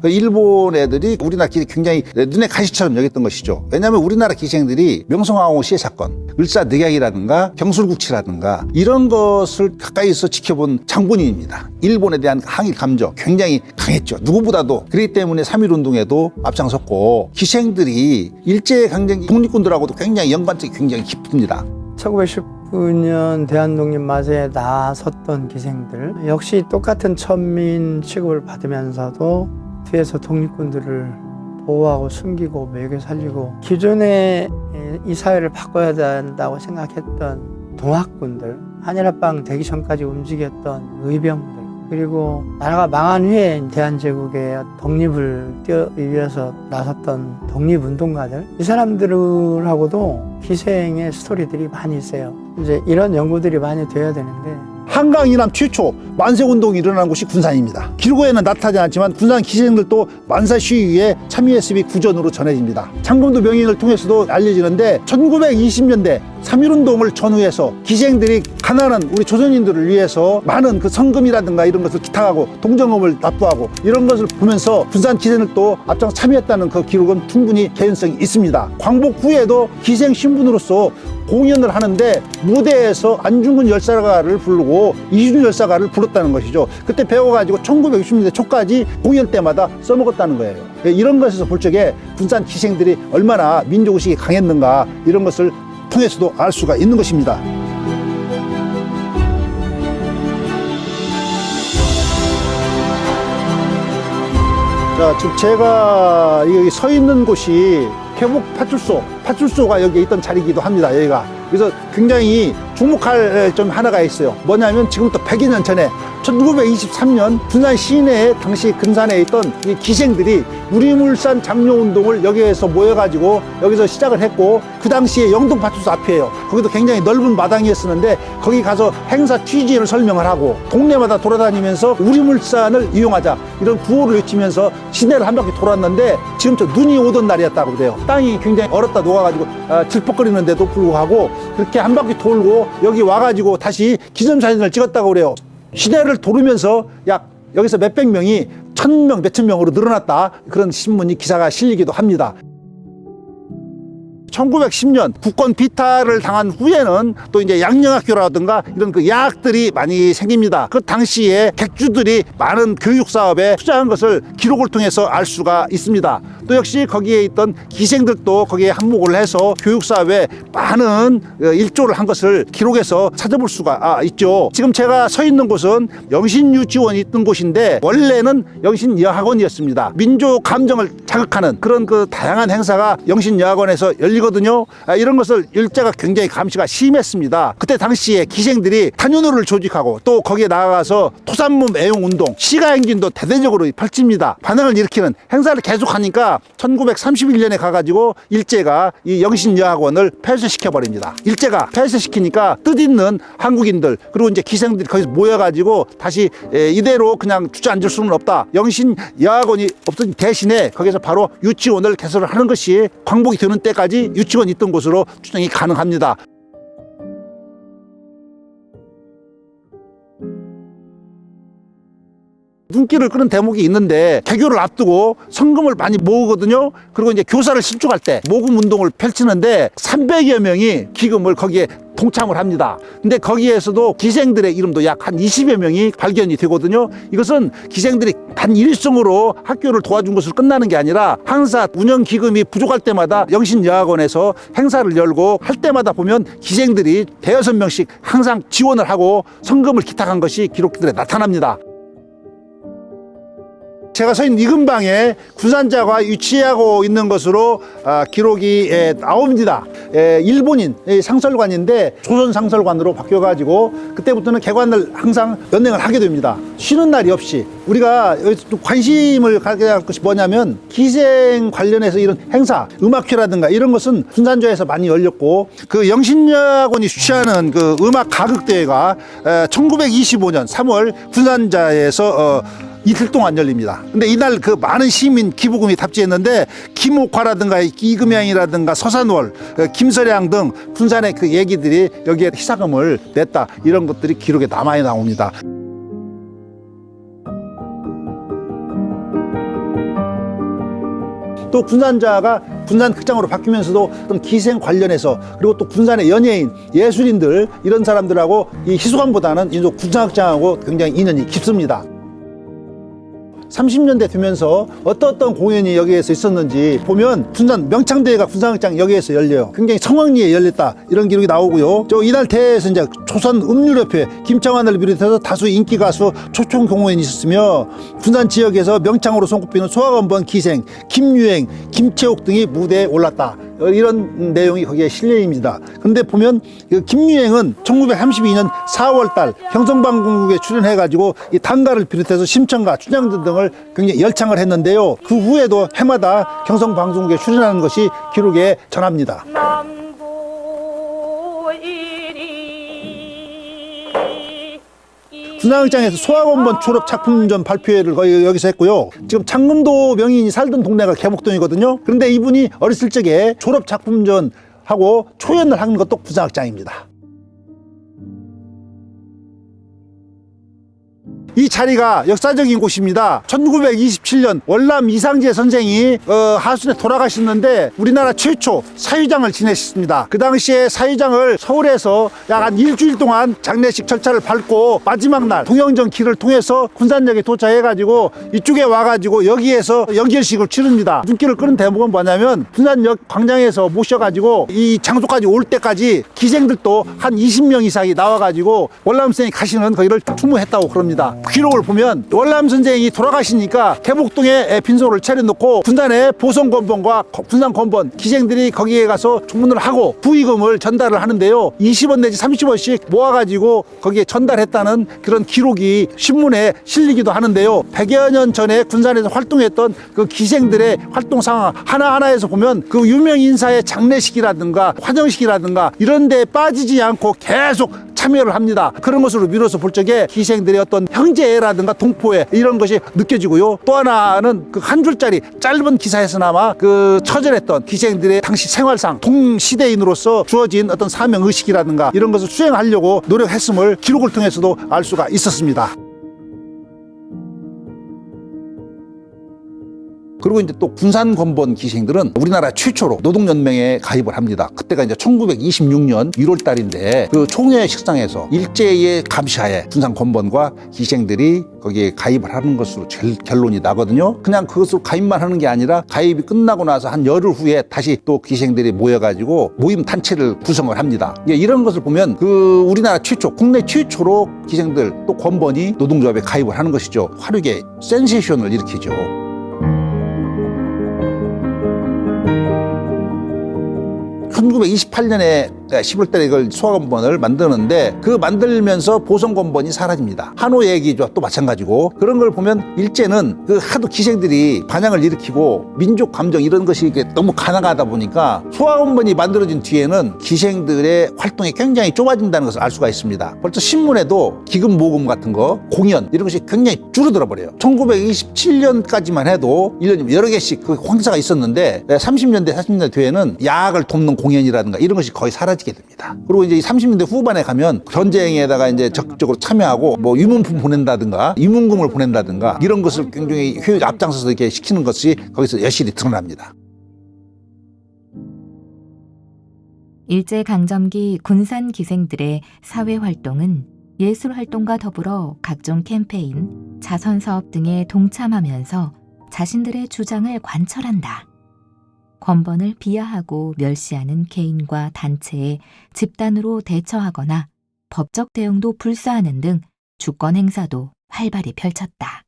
그 일본 애들이 우리나라 길이 굉장히 눈에 가시처럼 여겼던 것이죠. 왜냐하면 우리나라 기생들이 명성황후 시해 사건, 을사늑약이라든가 병술국치라든가 이런 것을 가까이서 지켜본 장본인입니다. 일본에 대한 항일 감정 굉장히 강했죠. 누구보다도 그렇기 때문에 3.1운동에도 앞장섰고 기생들이 일제 강점기 독립군들하고도 굉장히 연관성이 굉장히 깊습니다. 1919년 대한독립 맞이에 나섰던 기생들 역시 똑같은 천민 취급을 받으면서도 뒤에서 독립군들을 보호하고 숨기고 매겨 살리고 기존의 이 사회를 바꿔야 된다고 생각했던 동학군들 한일합방 되기 전까지 움직였던 의병들 그리고 나라가 망한 후에 대한제국의 독립을 위해서 나섰던 독립운동가들 이 사람들하고도 기생의 스토리들이 많이 있어요. 이제 이런 연구들이 많이 돼야 되는데 한강 이남 최초 만세 운동이 일어난 곳이 군산입니다. 기록에는 나타나지 않지만 군산 기생들도 만사 시위에 참여했음이 구전으로 전해집니다. 창금도 명인을 통해서도 알려지는데 1920년대 3.1운동을 전후해서 기생들이 가난한 우리 조선인들을 위해서 많은 그 성금이라든가 이런 것을 기탁하고 동정금을 납부하고 이런 것을 보면서 군산 기생들도 앞장 참여했다는 그 기록은 충분히 개연성이 있습니다. 광복 후에도 기생 신분으로서 공연을 하는데 무대에서 안중근 열사가를 부르고 이준우 열사가를 불렀다는 것이죠. 그때 배워가지고 1960년대 초까지 공연 때마다 써먹었다는 거예요. 이런 것에서 볼 적에 군산 기생들이 얼마나 민족의식이 강했는가 이런 것을 통해서도 알 수가 있는 것입니다. 자, 지금 제가 여기 서 있는 곳이 계곡 파출소, 파출소가 여기 있던 자리이기도 합니다, 여기가. 그래서 굉장히 주목할 좀 하나가 있어요. 뭐냐면 지금부터 100여 년 전에 1923년 군산 시내에 당시 근산에 있던 이 기생들이 유리물산 장려 운동을 여기에서 모여가지고 여기서 시작을 했고 그 당시에 영동파출소 앞이에요. 거기도 굉장히 넓은 마당이었었는데 거기 가서 행사 취지를 설명을 하고 동네마다 돌아다니면서 우리물산을 이용하자 이런 구호를 외치면서 시내를 한 바퀴 돌았는데 지금 저 눈이 오던 날이었다고 그래요. 땅이 굉장히 얼었다 녹아가지고 아, 질퍽거리는데도 불구하고 그렇게 한 바퀴 돌고 여기 와가지고 다시 기념사진을 찍었다고 그래요. 시내를 도르면서 약 여기서 몇백 명이 천 명, 몇천 명으로 늘어났다. 그런 신문이 기사가 실리기도 합니다. 1910년 국권 비탈을 당한 후에는 또 이제 양령학교라든가 이런 그 야학들이 많이 생깁니다. 그 당시에 객주들이 많은 교육 사업에 투자한 것을 기록을 통해서 알 수가 있습니다. 또 역시 거기에 있던 기생들도 거기에 한몫을 해서 교육 사업에 많은 어, 일조를 한 것을 기록해서 찾아볼 수가 아, 있죠. 지금 제가 서 있는 곳은 영신 유치원이 있던 곳인데 원래는 영신 여학원이었습니다. 민족 감정을 자극하는 그런 그 다양한 행사가 영신 여학원에서 열리거 든요. 아, 이런 것을 일제가 굉장히 감시가 심했습니다. 그때 당시에 기생들이 탄윤호를 조직하고 또 거기에 나아가서 토산문 애용 운동, 시가 행진도 대대적으로 펼칩니다. 반응을 일으키는 행사를 계속하니까 1931년에 가가지고 일제가 이 영신여학원을 폐쇄시켜 버립니다. 일제가 폐쇄시키니까 뜻있는 한국인들 그리고 이제 기생들이 거기서 모여가지고 다시 에, 이대로 그냥 주저앉을 수는 없다. 영신여학원이 없던 대신에 거기서 바로 유치원을 개설을 하는 것이 광복이 되는 때까지 유치원이 있던 곳으로 추정이 가능합니다. 눈길을 끄는 대목이 있는데 개교를 앞두고 성금을 많이 모으거든요. 그리고 이제 교사를 신축할 때 모금 운동을 펼치는데 300여 명이 기금을 거기에 동참을 합니다. 근데 거기에서도 기생들의 이름도 약 한 20여 명이 발견이 되거든요. 이것은 기생들이 단 일성으로 학교를 도와준 것으로 끝나는 게 아니라 항사 운영 기금이 부족할 때마다 영신여학원에서 행사를 열고 할 때마다 보면 기생들이 대여섯 명씩 항상 지원을 하고 성금을 기탁한 것이 기록들에 나타납니다. 제가 서 있는 이 근방에 군산자가 위치하고 있는 것으로 아, 기록이 에, 나옵니다. 에, 일본인 에, 상설관인데 조선 상설관으로 바뀌어가지고 그때부터는 개관을 항상 연행을 하게 됩니다. 쉬는 날이 없이 우리가 관심을 갖게 될 것이 뭐냐면 기생 관련해서 이런 행사, 음악회라든가 이런 것은 군산저에서 많이 열렸고 그 영신여학원이 주최하는 그 음악 가극대회가 에, 1925년 3월 군산자에서 어, 이틀 동안 열립니다. 근데 이날 그 많은 시민 기부금이 탑재했는데 김옥화라든가 이금양이라든가 서산월, 어, 김서량 등 군산의 그 얘기들이 여기에 희사금을 냈다 이런 것들이 기록에 남아 나옵니다. 또 군산자가 군산 극장으로 바뀌면서도 어떤 기생 관련해서 그리고 또 군산의 연예인, 예술인들 이런 사람들하고 이 희소관보다는 이 군산극장하고 굉장히 인연이 깊습니다. 30년대 되면서 어떤 어떤 공연이 여기에서 있었는지 보면 군산 명창대회가 군산극장 여기에서 열려요. 굉장히 성황리에 열렸다 이런 기록이 나오고요. 저 이날 대회에서 이제 조선 음률협회 김창완을 비롯해서 다수 인기 가수 초청 공연이 있었으며 군산 지역에서 명창으로 손꼽히는 소아건번 기생 김유행, 김채옥 등이 무대에 올랐다. 이런 내용이 거기에 실려입니다. 근데 보면 그 김유행은 1932년 4월달 경성방송국에 출연해가지고 이 단가를 비롯해서 심청가, 춘향전 등을 굉장히 열창을 했는데요. 그 후에도 해마다 경성방송국에 출연하는 것이 기록에 전합니다. 군항장에서 소학원본 졸업 작품전 발표회를 거의 여기서 했고요. 지금 창문도 명인이 살던 동네가 개목동이거든요. 그런데 이분이 어렸을 적에 졸업 작품전 하고 초연을 한 것도 군사학장입니다. 이 자리가 역사적인 곳입니다. 1927년 월남 이상재 선생이 어, 하순에 돌아가셨는데 우리나라 최초 사유장을 지내셨습니다. 그 당시에 사유장을 서울에서 약 한 일주일 동안 장례식 절차를 밟고 마지막 날 동영전 길을 통해서 군산역에 도착해가지고 이쪽에 와가지고 여기에서 연결식을 치릅니다. 눈길을 끄는 대목은 뭐냐면 군산역 광장에서 모셔가지고 이 장소까지 올 때까지 기생들도 한 20명 이상이 나와가지고 월남 선생이 가시는 거기를 추모했다고 그럽니다. 기록을 보면 월남 선생이 돌아가시니까 개복동에 빈소를 차려놓고 군단의 보성 건번과 군산 건번 기생들이 거기에 가서 주문을 하고 부의금을 전달을 하는데요. 20원 내지 30원씩 모아가지고 거기에 전달했다는 그런 기록이 신문에 실리기도 하는데요. 100여 년 전에 군산에서 활동했던 그 기생들의 활동 상황 하나하나에서 보면 그 유명 인사의 장례식이라든가 화정식이라든가 이런 데 빠지지 않고 계속 참여를 합니다. 그런 것으로 미뤄서 볼 적에 기생들의 어떤 형제 라든가 동포애 이런 것이 느껴지고요. 또 하나는 그 한 줄짜리 짧은 기사에서나마 그 처절했던 기생들의 당시 생활상 동시대인으로서 주어진 어떤 사명 의식이라든가 이런 것을 수행하려고 노력했음을 기록을 통해서도 알 수가 있었습니다. 그리고 이제 또 군산 건번 기생들은 우리나라 최초로 노동연맹에 가입을 합니다. 그때가 이제 1926년 1월 달인데 그 총회 식상에서 일제의 감시하에 군산 건번과 기생들이 거기에 가입을 하는 것으로 젤- 결론이 나거든요. 그냥 그것으로 가입만 하는 게 아니라 가입이 끝나고 나서 한 열흘 후에 다시 또 기생들이 모여가지고 모임 단체를 구성을 합니다. 예, 이런 것을 보면 그 우리나라 최초, 국내 최초로 기생들 또 건번이 노동조합에 가입을 하는 것이죠. 화력의 센세이션을 일으키죠. 1928년에 10월달에 이걸 소화건번을 만드는데 그 만들면서 보성건번이 사라집니다. 한호 얘기죠. 또 마찬가지고 그런 걸 보면 일제는 그 하도 기생들이 반향을 일으키고 민족 감정 이런 것이 너무 가난하다 보니까 소화건번이 만들어진 뒤에는 기생들의 활동이 굉장히 좁아진다는 것을 알 수가 있습니다. 벌써 신문에도 기금 모금 같은 거 공연 이런 것이 굉장히 줄어들어 버려요. 1927년까지만 해도 1년이면 여러 개씩 그 행사가 있었는데 30년대 40년대 뒤에는 야학을 돕는 공연이라든가 이런 것이 거의 사라지게 됩니다. 그리고 이제 30년대 후반에 가면 전쟁에다가 이제 적극적으로 참여하고 뭐 유문품 보낸다든가 유문금을 보낸다든가 이런 것을 굉장히 효율 앞장서서 이렇게 시키는 것이 거기서 여실히 드러납니다. 일제 강점기 군산 기생들의 사회 활동은 예술 활동과 더불어 각종 캠페인, 자선 사업 등에 동참하면서 자신들의 주장을 관철한다. 권번을 비하하고 멸시하는 개인과 단체에 집단으로 대처하거나 법적 대응도 불사하는 등 주권 행사도 활발히 펼쳤다.